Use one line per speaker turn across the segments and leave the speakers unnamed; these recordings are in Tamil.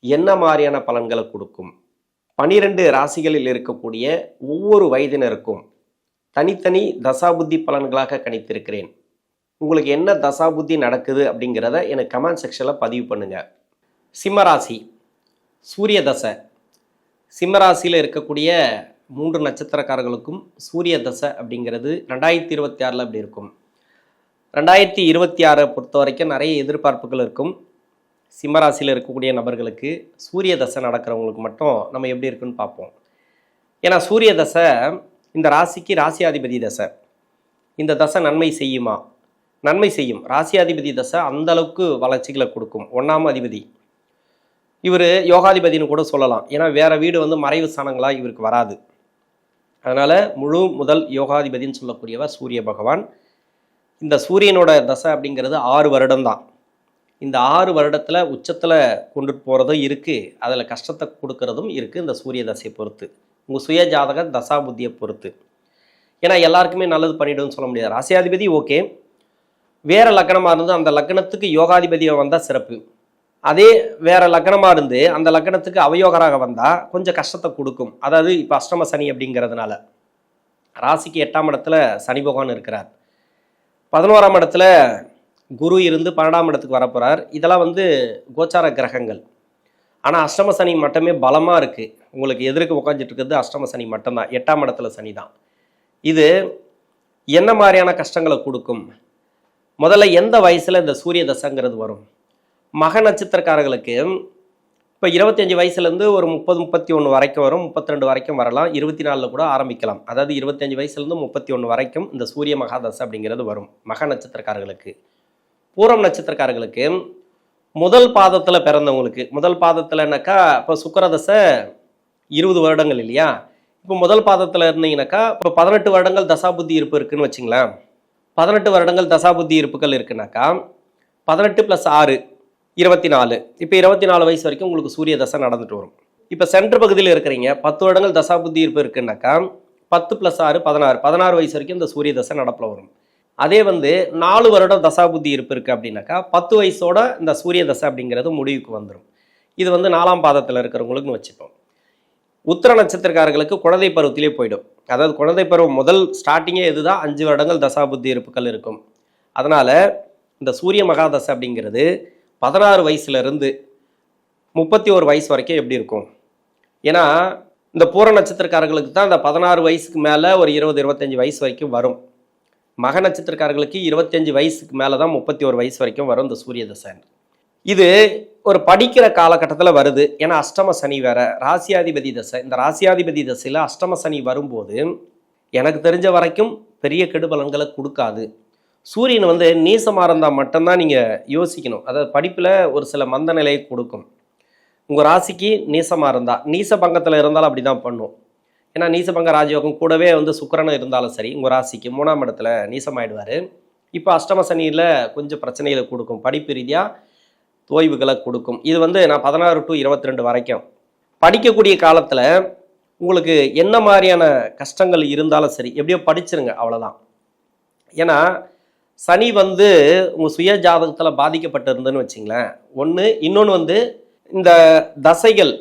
என்ன மாதிரியான பலன்களை கொடுக்கும்? பனிரெண்டு ராசிகளில் இருக்கக்கூடிய ஒவ்வொரு வயதினருக்கும் தனித்தனி தசாபுத்தி பலன்களாக கணித்திருக்கிறேன். உங்களுக்கு என்ன தசாபுத்தி நடக்குது அப்படிங்கிறத எனக்கு கமெண்ட் செக்ஷனில் பதிவு பண்ணுங்க. சிம்மராசி சூரிய தசை. சிம்மராசியில் இருக்கக்கூடிய மூன்று நட்சத்திரக்காரர்களுக்கும் சூரிய தசை அப்படிங்கிறது ரெண்டாயிரத்தி இருபத்தி ஆறில் அப்படி இருக்கும். ரெண்டாயிரத்தி இருபத்தி ஆறை பொறுத்த வரைக்கும் நிறைய எதிர்பார்ப்புகள் இருக்கும். சிம்மராசியில் இருக்கக்கூடிய நபர்களுக்கு சூரிய தசை நடக்கிறவங்களுக்கு மட்டும் நம்ம எப்படி இருக்குன்னு பார்ப்போம். ஏன்னா சூரிய தசை இந்த ராசிக்கு ராசியாதிபதி தசை. இந்த தசை நன்மை செய்யுமா? நன்மை செய்யும். ராசியாதிபதி தசை அந்த அளவுக்கு வளர்ச்சிகளை கொடுக்கும். ஒன்றாம் அதிபதி. இவர் யோகாதிபதினு கூட சொல்லலாம். ஏன்னா வேறு வீடு வந்து மறைவு ஸ்தானங்களாக இவருக்கு வராது. அதனால் முழு முதல் யோகாதிபதின்னு சொல்லக்கூடியவர் சூரிய பகவான். இந்த சூரியனோட தசை அப்படிங்கிறது ஆறு வருடம்தான் இந்த ஆறு வருடத்தில் உச்சத்தில் கொண்டுட்டு போகிறதும் இருக்குது அதில் கஷ்டத்தை கொடுக்கறதும் இருக்குது இந்த சூரிய தசையை பொறுத்து. உங்கள் சுய ஜாதக தசா புத்தியை பொறுத்து. ஏன்னா எல்லாருக்குமே நல்லது பண்ணிவிடுன்னு சொல்ல முடியாது. ராசியாதிபதி ஓகே. வேறு லக்கணமாக இருந்து அந்த லக்னத்துக்கு யோகாதிபதியை வந்தால் சிறப்பு. அதே வேற லக்னமாக இருந்து அந்த லக்னத்துக்கு அவயோகராக வந்தால் கொஞ்சம் கஷ்டத்தை கொடுக்கும். அதாவது இப்போ அஷ்டம சனி அப்படிங்கிறதுனால. ராசிக்கு எட்டாம் இடத்துல சனி பகவான் இருக்கிறார். பதினோராம் இடத்துல குரு இருந்து பன்னெண்டாம் இடத்துக்கு வரப்போகிறார் இதெல்லாம் வந்து கோச்சார கிரகங்கள். ஆனால் அஷ்டம சனி மட்டுமே பலமாக இருக்குது உங்களுக்கு எதிர்க்கு உட்காந்துட்டு இருக்கிறது அஷ்டம சனி மட்டும்தான். எட்டாம் இடத்துல சனி தான். இது என்ன மாதிரியான கஷ்டங்களை கொடுக்கும்? முதல்ல எந்த வயசில் இந்த சூரிய தசைங்கிறது வரும்? மக நட்சத்திரக்காரர்களுக்கு இப்போ இருபத்தஞ்சி வயசுலேருந்து ஒரு முப்பது முப்பத்தி ஒன்று வரைக்கும் வரும். முப்பத்தி ரெண்டு வரைக்கும் வரலாம். இருபத்தி நாலில் கூட ஆரம்பிக்கலாம். அதாவது இருபத்தஞ்சி வயசுலேருந்து முப்பத்தி ஒன்று வரைக்கும் இந்த சூரிய மகாதசை அப்படிங்கிறது வரும். மக நட்சத்திரக்காரர்களுக்கு. பூரம் நட்சத்திரக்காரர்களுக்கு முதல் பாதத்தில் பிறந்தவங்களுக்கு முதல் பாதத்தில்னாக்கா இப்போ சுக்கரதசை இருபது வருடங்கள் இல்லையா? இப்போ முதல் பாதத்தில் இருந்தீங்கன்னாக்கா இப்போ பதினெட்டு வருடங்கள் தசாபுத்தி இருப்பு இருக்குன்னு வச்சுங்களேன். பதினெட்டு வருடங்கள் தசாபுத்தி இருப்புகள் இருக்குனாக்கா பதினெட்டு ப்ளஸ் ஆறு இருபத்தி நாலு இப்போ இருபத்தி நாலு வயசு வரைக்கும் உங்களுக்கு சூரிய தசை நடந்துட்டு வரும். இப்போ சென்ட்ரு பகுதியில் இருக்கிறீங்க பத்து வருடங்கள் தசாபுத்தி இருப்பு இருக்குன்னாக்கா பத்து ப்ளஸ் ஆறு பதினாறு. பதினாறு வயசு வரைக்கும் இந்த சூரிய தசை நடப்பில் வரும். அதே வந்து நாலு வருடம் தசாபுத்தி இருப்பு இருக்குது அப்படின்னாக்கா பத்து வயசோட இந்த சூரிய தசை அப்படிங்கிறது முடிவுக்கு வந்துடும் இது வந்து நாலாம் பாதத்தில் இருக்கிறவங்களுக்குன்னு வச்சுப்போம். உத்திர நட்சத்திரக்காரர்களுக்கு குழந்தை பருவத்திலே போயிடும். அதாவது குழந்தை பருவம் முதல் ஸ்டார்டிங்கே இதுதான் அஞ்சு வருடங்கள் தசாபுத்தி இருப்புகள் இருக்கும். அதனால் இந்த சூரிய மகாதசை அப்படிங்கிறது பதினாறு வயசுலேருந்து முப்பத்தி ஒரு வயசு வரைக்கும் எப்படி இருக்கும்? ஏன்னா இந்த பூர நட்சத்திரக்காரர்களுக்கு தான் இந்த பதினாறு வயசுக்கு மேலே ஒரு இருபது இருபத்தஞ்சி வயசு வரைக்கும் வரும். மக நட்சத்திரக்காரர்களுக்கு இருபத்தஞ்சு வயசுக்கு மேலே தான் முப்பத்தி ஒரு வயசு வரைக்கும் வரும் இந்த சூரிய தசை. இது ஒரு படிக்கிற காலகட்டத்தில் வருது. ஏன்னா அஷ்டம சனி வேற ராசியாதிபதி தசை. இந்த ராசியாதிபதி தசையில் அஷ்டம சனி வரும்போது எனக்கு தெரிஞ்ச வரைக்கும் பெரிய கெடுபலன்களை கொடுக்காது. சூரியன் வந்து நீசமாக இருந்தால் மட்டும்தான் நீங்கள் யோசிக்கணும். அதாவது படிப்பில் ஒரு சில மந்த நிலையை கொடுக்கும். உங்கள் ராசிக்கு நீசமாக இருந்தால் நீச பங்கத்தில் இருந்தாலும் அப்படி தான் பண்ணும். ஏன்னா நீசபங்க ராஜயோகம் கூடவே வந்து சுக்கிரன் இருந்தாலும் சரி உங்கள் ராசிக்கு மூணாம் இடத்துல நீசமாயிடுவார். இப்போ அஷ்டம சனியில் கொஞ்சம் பிரச்சனைகளை கொடுக்கும். படிப்பு ரீதியாக தோய்வுகளை கொடுக்கும். இது வந்து நான் பதினாறு டு இருபத்தி ரெண்டு வரைக்கும். படிக்கக்கூடிய காலத்தில் உங்களுக்கு என்ன மாதிரியான கஷ்டங்கள் இருந்தாலும் சரி எப்படியோ படிச்சிருங்க அவ்வளோதான் ஏன்னா சனி வந்து உங்கள் சுய ஜாதகத்தில் பாதிக்கப்பட்டிருந்துன்னு வச்சிங்களேன். ஒன்று இன்னொன்று வந்து இந்த தசைகள்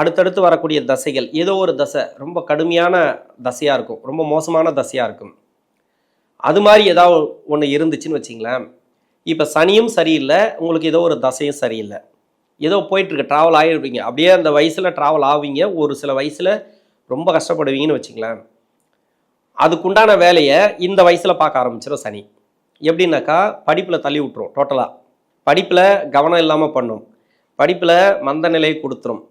அடுத்தடுத்து வரக்கூடிய தசைகள் ஏதோ ஒரு தசை ரொம்ப கடுமையான தசையாக இருக்கும். ரொம்ப மோசமான தசையாக இருக்கும். அது மாதிரி ஏதாவது ஒன்று இருந்துச்சுன்னு வச்சிங்களேன். இப்போ சனியும் சரியில்லை உங்களுக்கு ஏதோ ஒரு தசையும் சரியில்லை. ஏதோ போயிட்டுருக்கு ட்ராவல் ஆகிருப்பீங்க அப்படியே அந்த வயசில் ட்ராவல் ஆவீங்க. ஒரு சில வயசில் ரொம்ப கஷ்டப்படுவீங்கன்னு வச்சுங்களேன். அதுக்குண்டான வேலையை இந்த வயசில் பார்க்க ஆரம்பிச்சிடும் சனி. எப்படின்னாக்கா படிப்பில் தள்ளி விட்டுரும் டோட்டலாக படிப்பில் கவனம் இல்லாமல் பண்ணும். படிப்பில் மந்த நிலையை கொடுத்துரும்.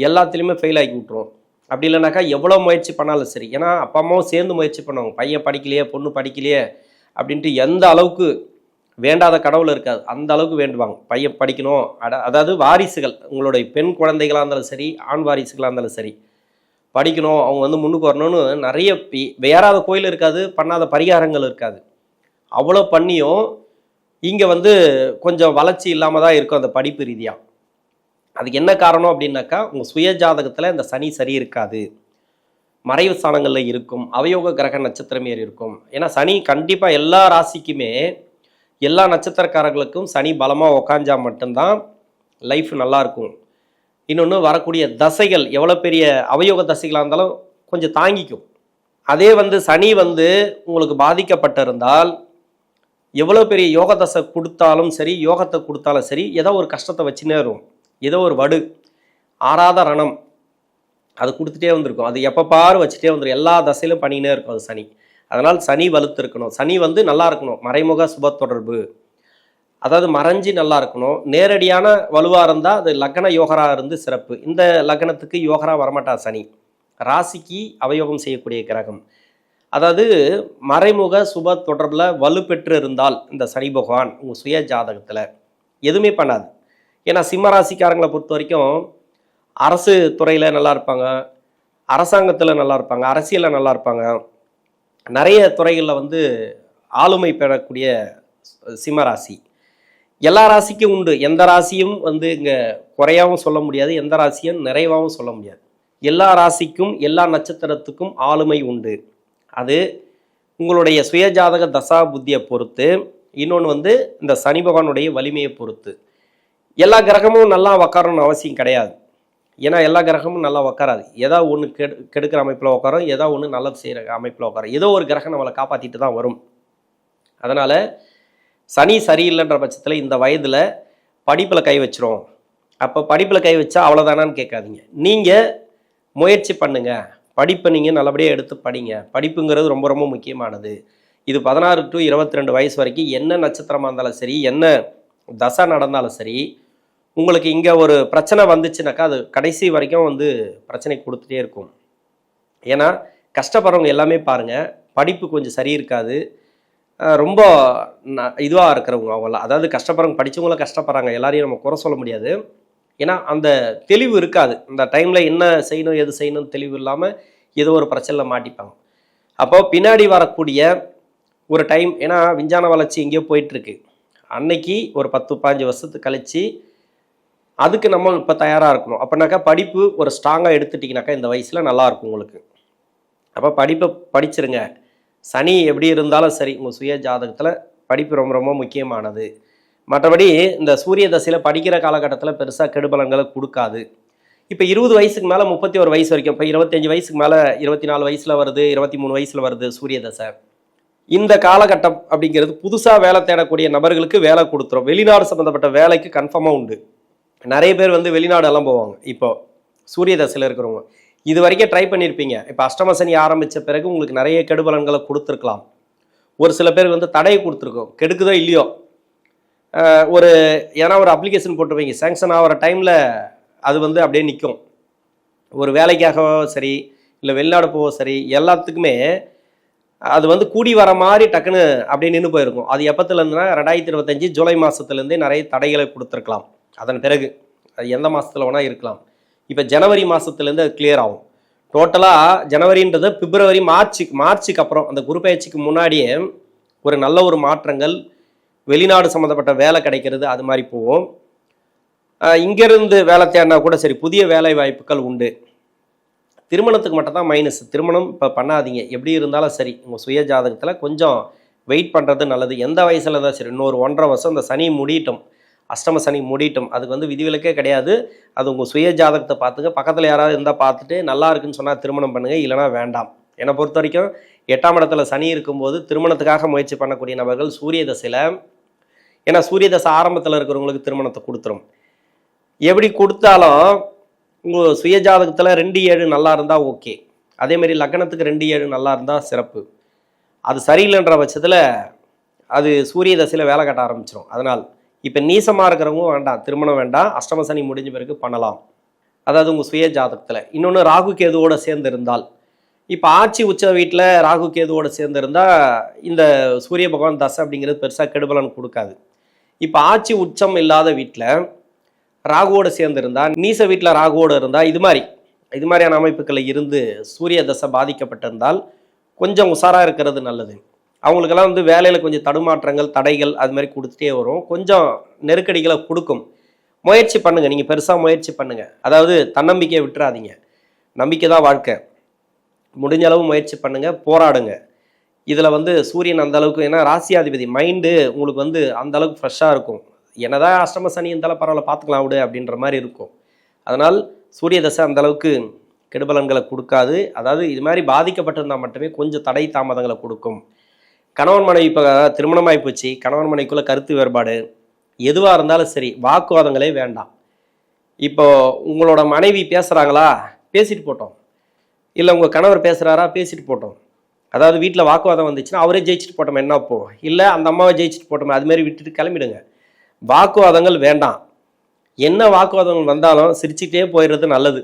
எல்லாத்துலேயுமே ஃபெயில் ஆக்கி விட்ருவோம் அப்படி இல்லைனாக்கா எவ்வளோ முயற்சி பண்ணாலும் சரி. ஏன்னா அப்பா அம்மாவும் சேர்ந்து முயற்சி பண்ணுவாங்க. பையன் படிக்கலையே பொண்ணு படிக்கலையே அப்படின்ட்டு எந்த அளவுக்கு வேண்டாத கடவுள் இருக்காது. அந்த அளவுக்கு வேண்டுவாங்க. பையன் படிக்கணும். அட அதாவது வாரிசுகள். உங்களுடைய பெண் குழந்தைகளாக இருந்தாலும் சரி ஆண் வாரிசுகளாக இருந்தாலும் சரி படிக்கணும். அவங்க வந்து முன்னுக்கு வரணும்னு நிறைய பி- வேறாத கோயில் இருக்காது பண்ணாத பரிகாரங்கள் இருக்காது. அவ்வளோ பண்ணியும் இங்கே வந்து கொஞ்சம் வளர்ச்சி இல்லாமல் தான் இருக்கும் அந்த படிப்பு ரீதியாக அதுக்கு என்ன காரணம் அப்படின்னாக்கா உங்கள் சுய ஜாதகத்தில் இந்த சனி சரி இருக்காது. மறைவு ஸ்தானங்களில் இருக்கும். அவயோக கிரக நட்சத்திரம் ஏறி இருக்கும். ஏன்னா சனி கண்டிப்பாக எல்லா ராசிக்குமே எல்லா நட்சத்திரக்காரர்களுக்கும் சனி பலமாக உக்காஞ்சா மட்டும்தான் லைஃப் நல்லாயிருக்கும் இன்னொன்று வரக்கூடிய தசைகள் எவ்வளோ பெரிய அவயோக தசைகளாக இருந்தாலும் கொஞ்சம் தாங்கிக்கும். அதே வந்து சனி வந்து உங்களுக்கு பாதிக்கப்பட்டிருந்தால் எவ்வளோ பெரிய யோக தசை கொடுத்தாலும் சரி யோகத்தை கொடுத்தாலும் சரி ஏதோ ஒரு கஷ்டத்தை வச்சுன்னே இருக்கும் ஏதோ ஒரு வடு ஆறாத ரணம். அது கொடுத்துட்டே வந்திருக்கும். அது எப்போ பாரு வச்சுட்டே வந்துடும் எல்லா தசையிலும் பண்ணினே இருக்கும் அது சனி. அதனால் சனி வலுத்து இருக்கணும் சனி வந்து நல்லா இருக்கணும். மறைமுக சுப தொடர்பு. அதாவது மறைஞ்சி நல்லா இருக்கணும். நேரடியான வலுவாக இருந்தால் அது லக்ன யோகரா இருந்து சிறப்பு. இந்த லக்னத்துக்கு யோகரா வரமாட்டா சனி. ராசிக்கு அவயோகம் செய்யக்கூடிய கிரகம். அதாவது மறைமுக சுப தொடர்பில் வலுப்பெற்று இருந்தால் இந்த சனி பகவான் உங்கள் சுய ஜாதகத்தில் எதுவுமே பண்ணாது. ஏன்னா சிம்ம ராசிக்காரங்களை பொறுத்த வரைக்கும் அரசு துறையில் நல்லா இருப்பாங்க அரசாங்கத்தில் நல்லா இருப்பாங்க அரசியலில் நல்லா இருப்பாங்க. நிறைய துறைகளில் வந்து ஆளுமை பெறக்கூடிய சிம்ம ராசி எல்லா ராசிக்கும் உண்டு. எந்த ராசியும் வந்து இங்கே குறையாகவும் சொல்ல முடியாது எந்த ராசியும் நிறைவாகவும் சொல்ல முடியாது. எல்லா ராசிக்கும் எல்லா நட்சத்திரத்துக்கும் ஆளுமை உண்டு. அது உங்களுடைய சுயஜாதக தசா புத்தியை பொறுத்து இன்னொன்று வந்து இந்த சனி பகவானுடைய வலிமையை பொறுத்து. எல்லா கிரகமும் நல்லா உக்காரணும்னு அவசியம் கிடையாது. ஏன்னா எல்லா கிரகமும் நல்லா உக்காராது. ஏதோ ஒன்று கெடு கெடுக்கிற அமைப்பில் உட்காரும் ஏதோ ஒன்று நல்லது செய்கிற அமைப்பில் உட்காரும் ஏதோ ஒரு கிரகம் நம்மளை காப்பாற்றிட்டு தான் வரும். அதனால் சனி சரியில்லைன்ற பட்சத்தில் இந்த வயதில் படிப்பில் கை வச்சிரும். அப்போ படிப்பில் கை வச்சா அவ்வளோதானான்னு கேட்காதீங்க. நீங்கள் முயற்சி பண்ணுங்கள் படிப்பை நீங்கள் நல்லபடியாக எடுத்து படிங்க. படிப்புங்கிறது ரொம்ப ரொம்ப முக்கியமானது. இது பதினாறு டு இருபத்தி ரெண்டு வயசு வரைக்கும் என்ன நட்சத்திரமாக இருந்தாலும் சரி என்ன தசை நடந்தாலும் சரி உங்களுக்கு இங்கே ஒரு பிரச்சனை வந்துச்சுனாக்கா அது கடைசி வரைக்கும் வந்து பிரச்சனை கொடுத்துட்டே இருக்கும். ஏன்னா கஷ்டப்படுறவங்க எல்லாமே பாருங்கள் படிப்பு கொஞ்சம் சரி இருக்காது. அஹ் ரொம்ப இதுவாக இருக்கிறவங்க அவங்களாம் அதாவது கஷ்டப்படுறவங்க படித்தவங்களும் கஷ்டப்படுறாங்க எல்லாரையும் நம்ம குறை சொல்ல முடியாது. ஏன்னா அந்த தெளிவு இருக்காது. அந்த டைமில் என்ன செய்யணும் எது செய்யணும்னு தெளிவு இல்லாமல் ஏதோ ஒரு பிரச்சனையில் மாட்டிப்பாங்க. அப்போ பின்னாடி வரக்கூடிய ஒரு டைம் ஏன்னா விஞ்ஞான வளர்ச்சி எங்கேயோ போயிட்டுருக்கு அன்னைக்கு ஒரு பத்து பாஞ்சு வருஷத்துக்கு கழித்து அதுக்கு நம்ம இப்போ தயாராக இருக்கணும். அப்படின்னாக்கா படிப்பு ஒரு ஸ்ட்ராங்காக எடுத்துட்டிங்கனாக்கா இந்த வயசில் நல்லாயிருக்கும் உங்களுக்கு. அப்போ படிப்பை படிச்சிருங்க. சனி எப்படி இருந்தாலும் சரி உங்கள் சுய ஜாதகத்தில் படிப்பு ரொம்ப ரொம்ப முக்கியமானது. மற்றபடி இந்த சூரிய தசையில் படிக்கிற காலகட்டத்தில் பெருசாக கெடுபலன்களை கொடுக்காது. இப்போ இருபது வயசுக்கு மேலே முப்பத்தி ஒரு வயசு வரைக்கும் இப்போ இருபத்தஞ்சி வயசுக்கு மேலே இருபத்தி நாலு வயசில் வருது இருபத்தி மூணு வயசில் வருது சூரிய தசை. இந்த காலகட்டம் அப்படிங்கிறது புதுசாக வேலை தேடக்கூடிய நபர்களுக்கு வேலை கொடுத்துரும். வெளிநாடு சம்மந்தப்பட்ட வேலைக்கு கன்ஃபார்மாக உண்டு. நிறைய பேர் வந்து வெளிநாடெல்லாம் போவாங்க. இப்போ சூரிய தசையில் இருக்கிறவங்க. இது வரைக்கும் ட்ரை பண்ணியிருப்பீங்க இப்போ அஷ்டம சனி ஆரம்பித்த பிறகு உங்களுக்கு நிறைய கெடுபலன்களை கொடுத்துருக்கலாம். ஒரு சில பேர் வந்து தடையை கொடுத்துருக்கோம். கெடுக்குதோ இல்லையோ. ஒரு ஏன்னா ஒரு அப்ளிகேஷன் போட்டுருவீங்க சேங்ஷன் ஆகிற டைமில் அது வந்து அப்படியே நிற்கும். ஒரு வேலைக்காகவோ சரி இல்லை வெளிநாடு போவோ சரி எல்லாத்துக்குமே அது வந்து கூடி வர மாதிரி டக்குன்னு அப்படியே நின்று போயிருக்கும். அது எப்பத்துலேருந்துன்னா ரெண்டாயிரத்தி இருபத்தஞ்சி ஜூலை மாதத்துலேருந்தே நிறைய தடைகளை கொடுத்துருக்கலாம். அதன் பிறகு அது எந்த மாதத்தில் வேணால் இருக்கலாம். இப்போ ஜனவரி மாதத்துலேருந்து அது கிளியர் ஆகும். டோட்டலாக ஜனவரின்றது பிப்ரவரி மார்ச் மார்ச்சுக்கு அப்புறம் அந்த குரு பயிற்சிக்கு முன்னாடியே ஒரு நல்ல ஒரு மாற்றங்கள் வெளிநாடு சம்மந்தப்பட்ட வேலை கிடைக்கிறது அது மாதிரி போகும். இங்கேருந்து வேலை தேடினா கூட சரி புதிய வேலை வாய்ப்புகள் உண்டு. திருமணத்துக்கு மட்டும் தான் மைனஸ் திருமணம் இப்போ பண்ணாதீங்க. எப்படி இருந்தாலும் சரி உங்கள் சுய ஜாதகத்தில் கொஞ்சம் வெயிட் பண்ணுறது நல்லது. எந்த வயசில் இருந்தால் சரி இன்னொரு ஒன்றரை வருஷம் இந்த சனி முடியட்டும். அஷ்டம சனி முடியட்டும் அதுக்கு வந்து விதிவிலக்கே கிடையாது. அது உங்கள் சுய ஜாதகத்தை பார்த்துங்க பக்கத்தில் யாராவது இருந்தால் பார்த்துட்டு நல்லா இருக்குன்னு சொன்னால் திருமணம் பண்ணுங்கள் இல்லைனா வேண்டாம். என்னை பொறுத்த வரைக்கும் எட்டாம் இடத்துல சனி இருக்கும்போது திருமணத்துக்காக முயற்சி பண்ணக்கூடிய நபர்கள் சூரிய தசையில் ஏன்னா சூரிய தசை ஆரம்பத்தில் இருக்கிறவங்களுக்கு திருமணத்தை கொடுத்துரும். எப்படி கொடுத்தாலும் உங்கள் சுய ஜாதகத்தில் ரெண்டு ஏழு நல்லா இருந்தால் ஓகே. அதேமாரி லக்னத்துக்கு ரெண்டு ஏழு நல்லா இருந்தால் சிறப்பு. அது சரியில்லைன்ற பட்சத்தில் அது சூரிய தசையில் வேலை கட்ட ஆரம்பிச்சிடும் அதனால் இப்போ நீசமாக இருக்கிறவங்க வேண்டாம் திருமணம் வேண்டாம் அஷ்டம சனி முடிஞ்ச பிறகு பண்ணலாம். அதாவது உங்கள் சுய ஜாதகத்தில். இன்னொன்று ராகு கேதுவோடு சேர்ந்து இருந்தால். இப்போ ஆட்சி உச்ச வீட்டில் ராகு கேதுவோட சேர்ந்துருந்தால் இந்த சூரிய பகவான் தசை அப்படிங்கிறது பெருசாக கெடுபலன் கொடுக்காது. இப்போ ஆட்சி உச்சம் இல்லாத வீட்டில் ராகுவோடு சேர்ந்திருந்தா நீச வீட்டில் ராகுவோடு இருந்தால் இது மாதிரி இது மாதிரியான அமைப்புகளில் இருந்து சூரிய தசை பாதிக்கப்பட்டிருந்தால் கொஞ்சம் உஷாராக இருக்கிறது நல்லது. அவங்களுக்கெல்லாம் வந்து வேலையில் கொஞ்சம் தடுமாற்றங்கள் தடைகள் அது மாதிரி கொடுத்துட்டே வரும். கொஞ்சம் நெருக்கடிகளை கொடுக்கும். முயற்சி பண்ணுங்கள் நீங்கள் பெருசாக முயற்சி பண்ணுங்கள் அதாவது தன்னம்பிக்கையை விட்டுறாதீங்க. நம்பிக்கை தான் வாழ்க்கை. முடிஞ்ச அளவு முயற்சி பண்ணுங்கள் போராடுங்க. இதில் வந்து சூரியன் அந்த அளவுக்கு ஏன்னா ராசியாதிபதி மைண்டு உங்களுக்கு வந்து அந்த அளவுக்கு ஃப்ரெஷ்ஷாக இருக்கும். என்னதான் அஷ்டம சனி இருந்தாலும் பரவாயில்ல பார்த்துக்கலாம் விடு அப்படின்ற மாதிரி இருக்கும். அதனால் சூரிய தசை அந்த அளவுக்கு கெடுபலன்களை கொடுக்காது. அதாவது இது மாதிரி பாதிக்கப்பட்டிருந்தால் மட்டுமே கொஞ்சம் தடை தாமதங்களை கொடுக்கும். கணவன் மனைவி இப்போ திருமணமாகி போச்சு கணவன் மனைவிக்குள்ளே கருத்து வேறுபாடு. எதுவாக இருந்தாலும் சரி வாக்குவாதங்களே வேண்டாம். இப்போ உங்களோட மனைவி பேசுகிறாங்களா பேசிட்டு போட்டோம். இல்லை உங்கள் கணவர் பேசுகிறாரா பேசிட்டு போட்டோம். அதாவது வீட்டில் வாக்குவாதம் வந்துச்சுன்னா அவரே ஜெயிச்சுட்டு போட்டோம் என்ன அப்போ? இல்லை அந்த அம்மாவை ஜெயிச்சுட்டு போட்டோமே அதுமாரி விட்டுட்டு கிளம்பிடுங்க. வாக்குவாதங்கள் வேண்டாம். என்ன வாக்குவாதங்கள் வந்தாலும் சிரிச்சுக்கிட்டே போயிடுறது நல்லது.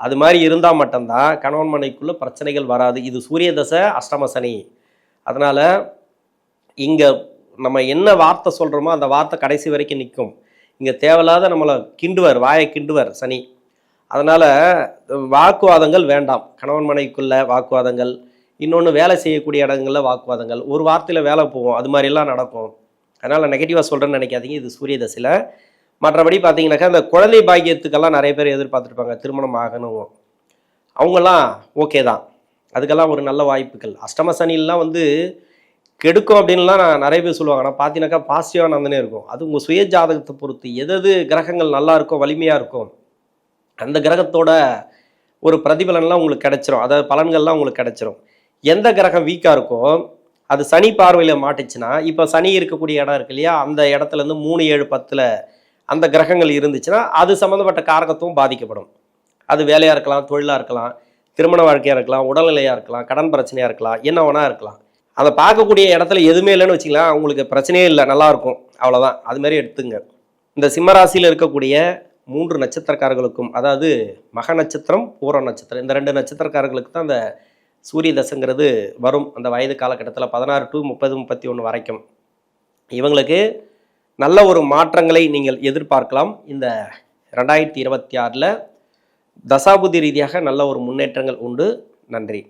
அது மாதிரி இருந்தால் மட்டும்தான் கணவன் மனைக்குள்ளே பிரச்சனைகள் வராது. இது சூரிய தசை அஷ்டம சனி. அதனால் இங்கே நம்ம என்ன வார்த்தை சொல்கிறோமோ அந்த வார்த்தை கடைசி வரைக்கும் நிற்கும். இங்கே தேவையில்லாத நம்மளை கிண்டுவர் வாயை கிண்டுவர் சனி. அதனால் வாக்குவாதங்கள் வேண்டாம். கணவன் மனைவிக்குள்ள வாக்குவாதங்கள் இன்னொன்று வேலை செய்யக்கூடிய இடங்களில் வாக்குவாதங்கள். ஒரு வார்த்தையில் வேலை போவோம் அது மாதிரிலாம் நடக்கும். அதனால் நெகட்டிவாக சொல்கிறேன்னு நினைக்காதீங்க இது சூரிய தசையில். மற்றபடி பார்த்தீங்கன்னாக்கா இந்த குழந்தை பாக்கியத்துக்கெல்லாம் நிறைய பேர் எதிர்பார்த்துருப்பாங்க திருமணம் ஆகணும். அவங்கெல்லாம் ஓகே தான். அதுக்கெல்லாம் ஒரு நல்ல வாய்ப்புகள். அஷ்டம சனிலாம் வந்து கெடுக்கும் அப்படின்லாம் நான் நிறைய பேர் சொல்லுவாங்க. ஆனால் பார்த்தீங்கன்னாக்கா பாசிட்டிவாக நடந்துனே இருக்கும். அது உங்கள் சுய ஜாதகத்தை பொறுத்து எதது கிரகங்கள் நல்லா இருக்கும் வலிமையாக இருக்கும் அந்த கிரகத்தோட ஒரு பிரதிபலன்லாம் உங்களுக்கு கிடைச்சிரும். அதாவது பலன்கள்லாம் உங்களுக்கு கிடைச்சிரும். எந்த கிரகம் வீக்காக இருக்கோ அது சனி பார்வையில் மாட்டுச்சுன்னா இப்போ சனி இருக்கக்கூடிய இடம் இருக்கு இல்லையா? அந்த இடத்துல இருந்து மூணு ஏழு பத்தில் அந்த கிரகங்கள் இருந்துச்சுன்னா அது சம்மந்தப்பட்ட காரகத்துவம் பாதிக்கப்படும். அது வேலையாக இருக்கலாம் தொழிலாக இருக்கலாம். திருமண வாழ்க்கையாக இருக்கலாம் உடல்நிலையாக இருக்கலாம் கடன் பிரச்சனையாக இருக்கலாம் என்ன வேணா இருக்கலாம். அதை பார்க்கக்கூடிய இடத்துல எதுவுமே இல்லைன்னு வச்சுக்கலாம் அவங்களுக்கு பிரச்சனையே இல்லை நல்லாயிருக்கும் அவ்வளோதான் அது மாதிரி எடுத்துங்க. இந்த சிம்மராசியில் இருக்கக்கூடிய மூன்று நட்சத்திரக்காரர்களுக்கும் அதாவது மக நட்சத்திரம் பூர நட்சத்திரம் இந்த ரெண்டு நட்சத்திரக்காரர்களுக்கு தான் அந்த சூரிய தசைங்கிறது வரும். அந்த வயது காலகட்டத்தில் பதினாறு டு முப்பது முப்பத்தி ஒன்று வரைக்கும். இவங்களுக்கு நல்ல ஒரு மாற்றங்களை நீங்கள் எதிர்பார்க்கலாம். இந்த ரெண்டாயிரத்தி இருபத்தி ஆறில் தசாபுதி ரீதியாக நல்ல ஒரு முன்னேற்றங்கள் உண்டு. நன்றி.